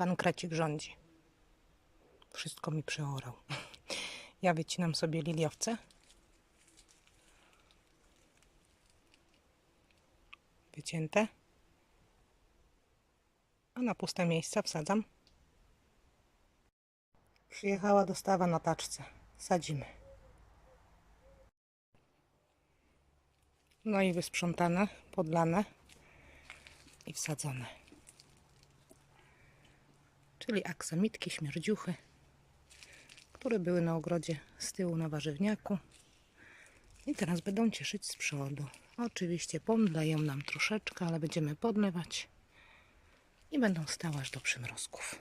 pan Krecik rządzi. Wszystko mi przeorał. Ja wycinam sobie liliowce. Wycięte. A na puste miejsca wsadzam. Przyjechała dostawa na taczce. Sadzimy. No i wysprzątane, podlane i wsadzone. Czyli aksamitki, śmierdziuchy, które były na ogrodzie z tyłu na warzywniaku. I teraz będą cieszyć z przodu. Oczywiście pomdleją nam troszeczkę, ale będziemy podlewać i będą stały aż do przymrozków.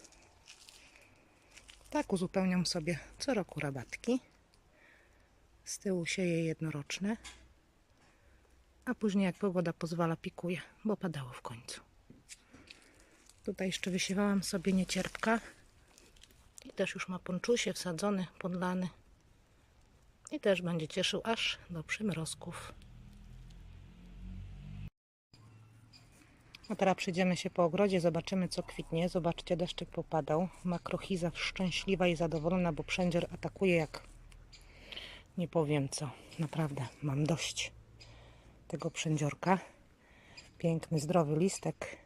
Tak uzupełniam sobie co roku rabatki. Z tyłu sieję jednoroczne, a później jak pogoda pozwala pikuję, bo padało w końcu. Tutaj jeszcze wysiewałam sobie niecierpka i też już ma ponczusie wsadzony, podlany i też będzie cieszył aż do przymrozków. A teraz przyjdziemy się po ogrodzie, zobaczymy co kwitnie. Zobaczcie, deszczyk popadał. Makrochiza szczęśliwa i zadowolona, bo przędzior atakuje jak nie powiem co. Naprawdę, mam dość tego przędziorka. Piękny, zdrowy listek.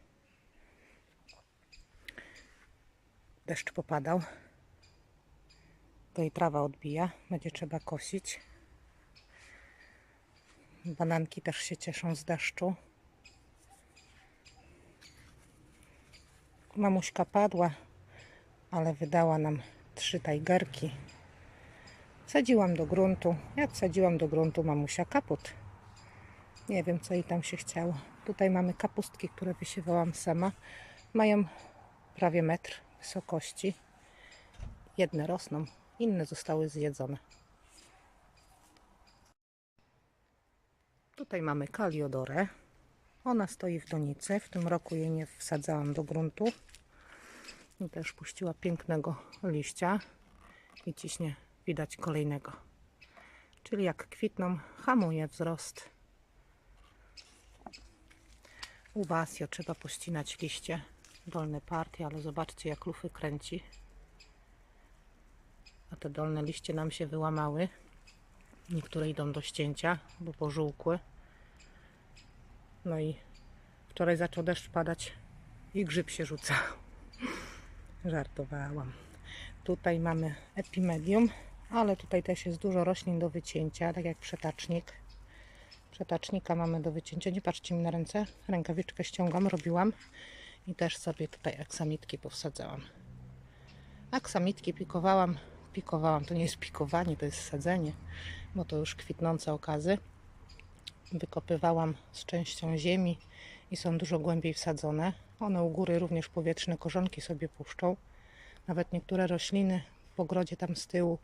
Deszcz popadał. To i trawa odbija. Będzie trzeba kosić. Bananki też się cieszą z deszczu. Mamuśka padła, ale wydała nam trzy tajgerki. Wsadziłam do gruntu. Jak wsadziłam do gruntu mamusia kaput. Nie wiem, co jej tam się chciało. Tutaj mamy kapustki, które wysiewałam sama. Mają prawie metr wysokości. Jedne rosną, inne zostały zjedzone. Tutaj mamy kaliodorę. Ona stoi w donicy. W tym roku jej nie wsadzałam do gruntu. I też puściła pięknego liścia. I ciśnie widać kolejnego. Czyli jak kwitną, hamuje wzrost. U Wasio trzeba pościnać liście, dolne partie, ale zobaczcie jak lufy kręci. A te dolne liście nam się wyłamały. Niektóre idą do ścięcia, bo pożółkły. No i wczoraj zaczął deszcz padać i grzyb się rzucał. Żartowałam. Tutaj mamy epimedium, ale tutaj też jest dużo roślin do wycięcia, tak jak przetacznik. Przetacznika mamy do wycięcia. Nie patrzcie mi na ręce. Rękawiczkę ściągam, robiłam. I też sobie tutaj aksamitki powsadzałam. Aksamitki pikowałam. Pikowałam, to nie jest pikowanie, to jest sadzenie, bo to już kwitnące okazy. Wykopywałam z częścią ziemi i są dużo głębiej wsadzone. One u góry również powietrzne korzonki sobie puszczą. Nawet niektóre rośliny w ogrodzie tam z tyłu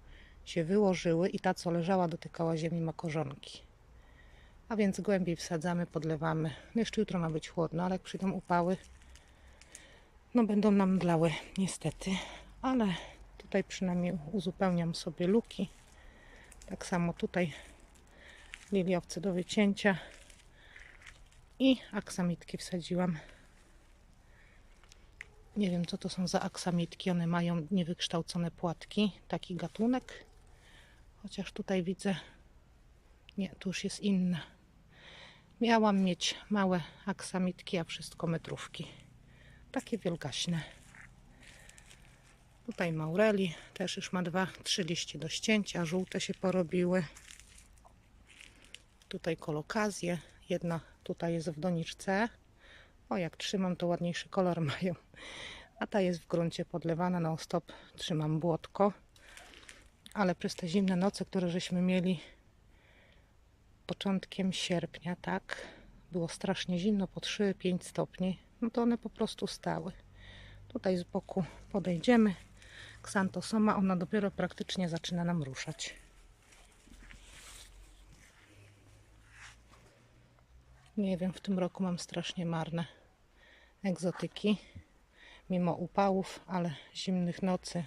się wyłożyły i ta, co leżała, dotykała ziemi, ma korzonki. A więc głębiej wsadzamy, podlewamy. Jeszcze jutro ma być chłodno, ale jak przyjdą upały, no będą nam dlały niestety. Ale tutaj przynajmniej uzupełniam sobie luki. Tak samo tutaj liliowce do wycięcia i aksamitki wsadziłam. Nie wiem, co to są za aksamitki. One mają niewykształcone płatki. Taki gatunek. Chociaż tutaj widzę... Nie, tu już jest inna. Miałam mieć małe aksamitki, a wszystko metrówki. Takie wielgaśne. Tutaj maureli. Też już ma dwa, trzy liście do ścięcia. Żółte się porobiły. Tutaj kolokazje. Jedna tutaj jest w doniczce. O, jak trzymam, to ładniejszy kolor mają. A ta jest w gruncie podlewana na stop. Trzymam błotko. Ale przez te zimne noce, które żeśmy mieli początkiem sierpnia, tak, było strasznie zimno, po 3-5 stopni, no to one po prostu stały. Tutaj z boku podejdziemy. Ksantosoma, ona dopiero praktycznie zaczyna nam ruszać. Nie wiem, w tym roku mam strasznie marne egzotyki. Mimo upałów, ale zimnych nocy.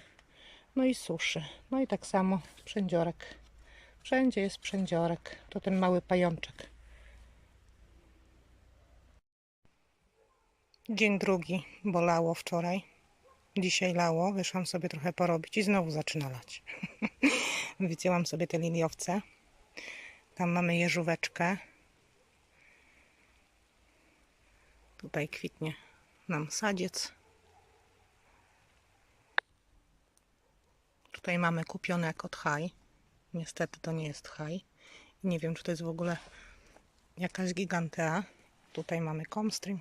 No i suszy. No i tak samo przędziorek. Wszędzie jest przędziorek. To ten mały pajączek. Dzień drugi. Bolało wczoraj. Dzisiaj lało, wyszłam sobie trochę porobić i znowu zaczyna lać. Wycięłam sobie te liliowce. Tam mamy jeżóweczkę. Tutaj kwitnie nam sadziec. Tutaj mamy kupione od haj. Niestety to nie jest haj. Nie wiem, czy to jest w ogóle jakaś gigantea. Tutaj mamy comstream,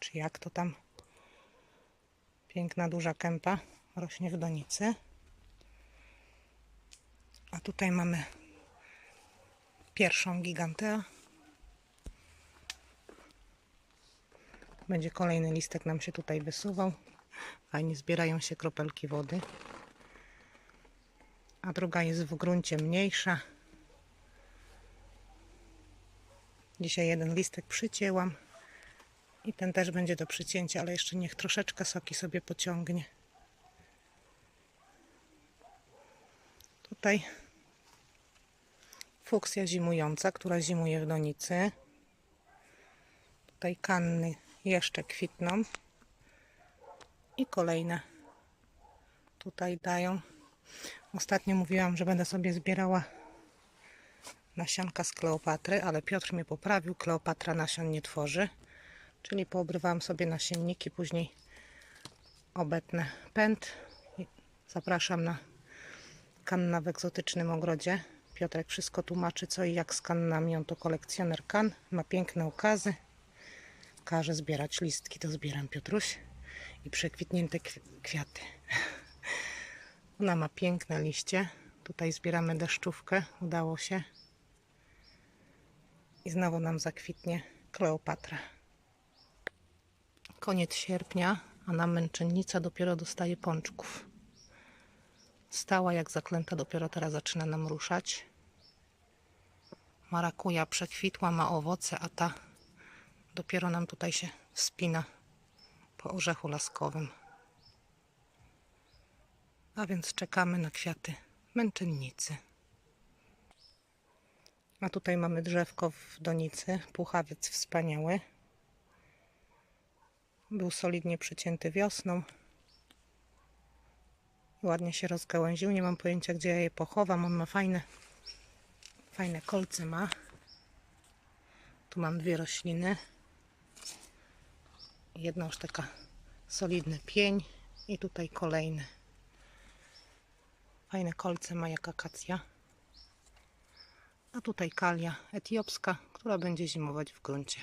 czy jak to tam. Piękna, duża kępa rośnie w donicy. A tutaj mamy pierwszą giganteę. Będzie kolejny listek nam się tutaj wysuwał. Fajnie zbierają się kropelki wody. A druga jest w gruncie mniejsza. Dzisiaj jeden listek przycięłam. I ten też będzie do przycięcia, ale jeszcze niech troszeczkę soki sobie pociągnie. Tutaj fuksja zimująca, która zimuje w donicy. Tutaj kanny jeszcze kwitną. I kolejne tutaj dają. Ostatnio mówiłam, że będę sobie zbierała nasionka z Kleopatry, ale Piotr mnie poprawił. Kleopatra nasion nie tworzy. Czyli poobrywałam sobie nasienniki, później obetnę pęd. Zapraszam na kanna w egzotycznym ogrodzie. Piotrek wszystko tłumaczy, co i jak z kannami. On to kolekcjoner kan, ma piękne ukazy. Każe zbierać listki, to zbieram Piotruś. I przekwitnięte kwi- kwiaty. Ona ma piękne liście. Tutaj zbieramy deszczówkę. Udało się. I znowu nam zakwitnie Kleopatra. Koniec sierpnia, a nam męczennica dopiero dostaje pączków. Stała jak zaklęta, dopiero teraz zaczyna nam ruszać. Marakuja przekwitła, ma owoce, a ta dopiero nam tutaj się wspina po orzechu laskowym. A więc czekamy na kwiaty męczennicy. A tutaj mamy drzewko w donicy, puchawiec wspaniały. Był solidnie przycięty wiosną. Ładnie się rozgałęził. Nie mam pojęcia, gdzie ja je pochowam. On ma fajne, fajne kolce ma. Tu mam dwie rośliny. Jedna już taka solidny pień i tutaj kolejny. Fajne kolce ma jak akacja. A tutaj kalia etiopska, która będzie zimować w gruncie.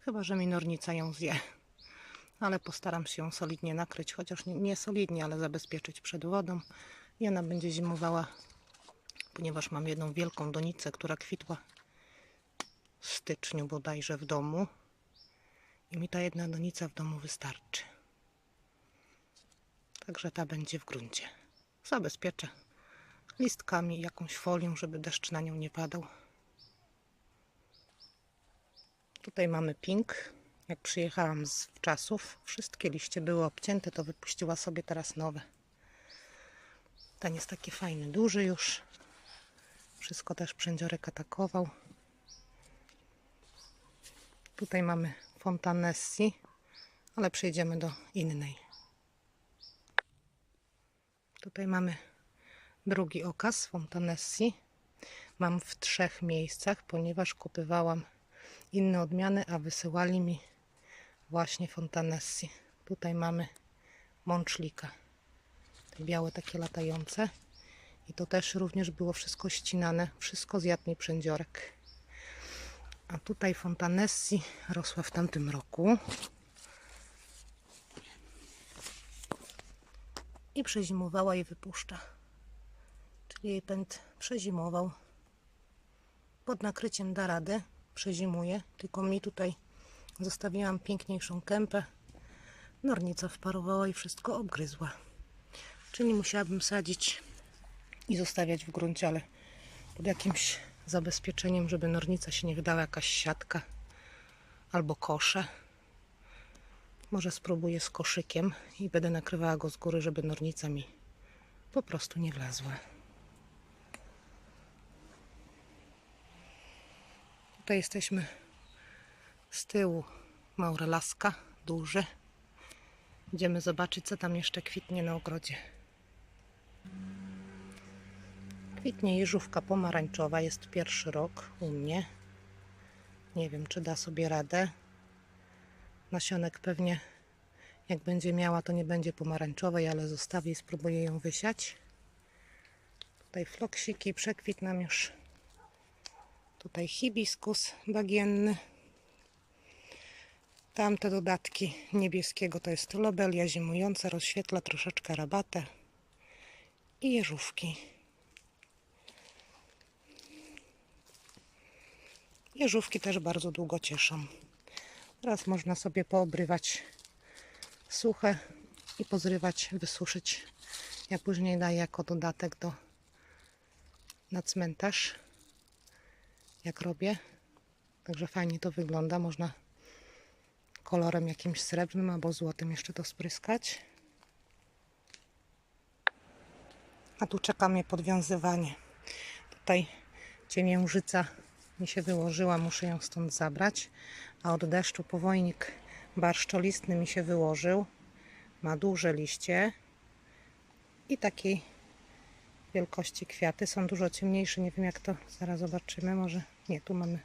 Chyba, że mi nornica ją zje ale postaram się ją solidnie nakryć, chociaż nie, nie solidnie, ale zabezpieczyć przed wodą i ona będzie zimowała, ponieważ mam jedną wielką donicę, która kwitła w styczniu bodajże w domu i mi ta jedna donica w domu wystarczy. Także ta będzie w gruncie. Zabezpieczę listkami, jakąś folią, żeby deszcz na nią nie padał. Tutaj mamy pink. Jak przyjechałam z czasów, wszystkie liście były obcięte, to wypuściła sobie teraz nowe. Ten jest taki fajny, duży już. Wszystko też przędziorek atakował. Tutaj mamy Fontanessi, ale przejdziemy do innej. Tutaj mamy drugi okaz Fontanessi. Mam w trzech miejscach, ponieważ kupywałam inne odmiany, a wysyłali mi właśnie Fontanessi. Tutaj mamy mączlika. Te białe takie latające. I to też również było wszystko ścinane. Wszystko zjadł mi przędziorek. A tutaj Fontanessi rosła w tamtym roku. I przezimowała i wypuszcza. Czyli jej pęd przezimował. Pod nakryciem da radę. Przezimuje. Tylko mi tutaj Zostawiłam piękniejszą kępę. Nornica wparowała i wszystko obgryzła. Czyli musiałabym sadzić i zostawiać w gruncie, ale pod jakimś zabezpieczeniem, żeby nornica się nie wydała jakaś siatka albo kosze. Może spróbuję z koszykiem i będę nakrywała go z góry, żeby nornica mi po prostu nie wlazła. Tutaj jesteśmy z tyłu Maurelaska, duży. Idziemy zobaczyć, co tam jeszcze kwitnie na ogrodzie. Kwitnie jeżówka pomarańczowa, jest pierwszy rok u mnie. Nie wiem, czy da sobie radę. Nasionek pewnie, jak będzie miała, to nie będzie pomarańczowej, ale zostawię i spróbuję ją wysiać. Tutaj floksiki, przekwit nam już. Tutaj hibiskus bagienny. Tamte dodatki niebieskiego to jest lobelia zimująca, rozświetla troszeczkę rabatę i jeżówki. Jeżówki też bardzo długo cieszą. Teraz można sobie poobrywać suche i pozrywać, wysuszyć. Ja później daję jako dodatek do na cmentarz, jak robię. Także fajnie to wygląda. Można kolorem jakimś srebrnym albo złotym jeszcze to spryskać. A tu czeka mnie podwiązywanie. Tutaj ciemiężyca mi się wyłożyła, muszę ją stąd zabrać. A od deszczu powojnik barszczolistny mi się wyłożył. Ma duże liście i takiej wielkości kwiaty. Są dużo ciemniejsze, nie wiem jak to zaraz zobaczymy. Może nie, tu mamy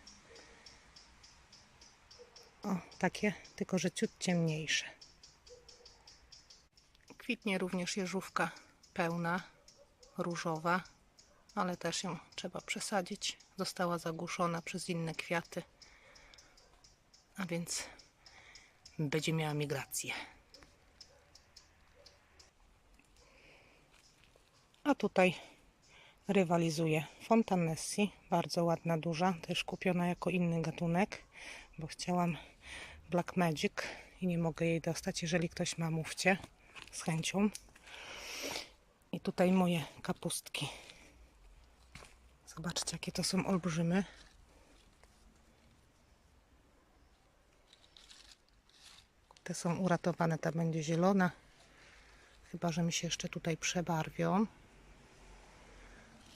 o, takie, tylko że ciut ciemniejsze. Kwitnie również jeżówka pełna, różowa, ale też ją trzeba przesadzić. Została zagłuszona przez inne kwiaty, a więc będzie miała migrację. A tutaj rywalizuje Fontanessi, bardzo ładna, duża, też kupiona jako inny gatunek, bo chciałam Black Magic i nie mogę jej dostać. Jeżeli ktoś ma, mówcie z chęcią. I tutaj moje kapustki. Zobaczcie, jakie to są olbrzymy. Te są uratowane, ta będzie zielona. Chyba, że mi się jeszcze tutaj przebarwią.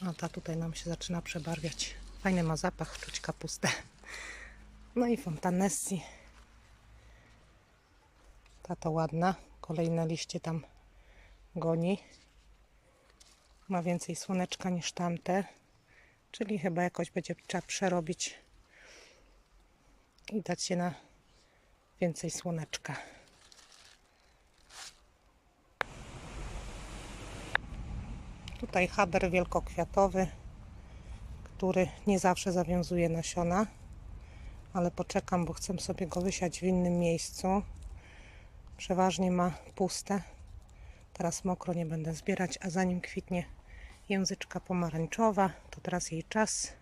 A ta tutaj nam się zaczyna przebarwiać. Fajny ma zapach, czuć kapustę. No i fontanessi. Ta to ładna. Kolejne liście tam goni. Ma więcej słoneczka niż tamte. Czyli chyba jakoś będzie trzeba przerobić i dać się na więcej słoneczka. Tutaj haber wielkokwiatowy, który nie zawsze zawiązuje nasiona, ale poczekam, bo chcę sobie go wysiać w innym miejscu. Przeważnie ma puste. Teraz mokro nie będę zbierać, a zanim kwitnie języczka pomarańczowa, to teraz jej czas.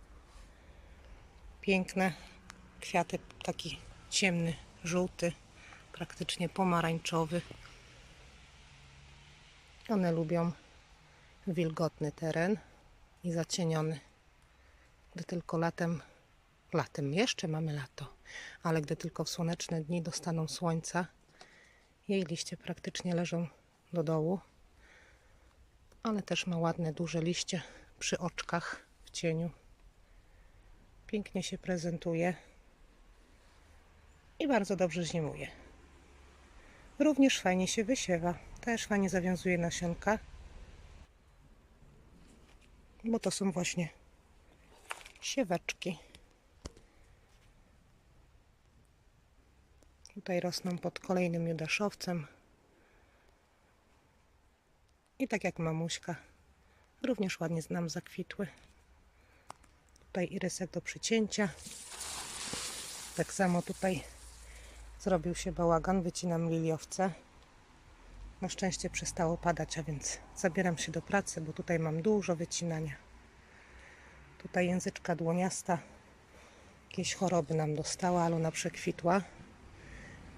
Piękne kwiaty, taki ciemny, żółty, praktycznie pomarańczowy. One lubią wilgotny teren i zacieniony. Gdy tylko latem, latem jeszcze mamy lato, ale gdy tylko w słoneczne dni dostaną słońca, jej liście praktycznie leżą do dołu, ale też ma ładne, duże liście przy oczkach w cieniu. Pięknie się prezentuje i bardzo dobrze zimuje. Również fajnie się wysiewa, też fajnie zawiązuje nasionka, bo to są właśnie sieweczki. Tutaj rosną pod kolejnym judaszowcem. I tak jak mamuśka, również ładnie nam zakwitły. Tutaj irysek do przycięcia. Tak samo tutaj zrobił się bałagan, wycinam liliowce. Na szczęście przestało padać, a więc zabieram się do pracy, bo tutaj mam dużo wycinania. Tutaj języczka dłoniasta. Jakieś choroby nam dostała, ale ona przekwitła.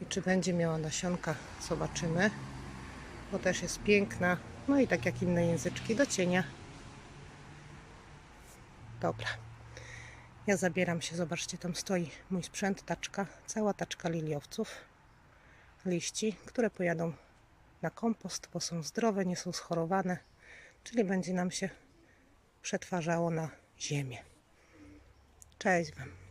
I czy będzie miała nasionka, zobaczymy. Bo też jest piękna. No i tak jak inne języczki, do cienia. Dobra. Ja zabieram się, zobaczcie, tam stoi mój sprzęt, taczka, cała taczka liliowców, liści, które pojadą na kompost, bo są zdrowe, nie są schorowane, czyli będzie nam się przetwarzało na ziemię. Cześć Wam.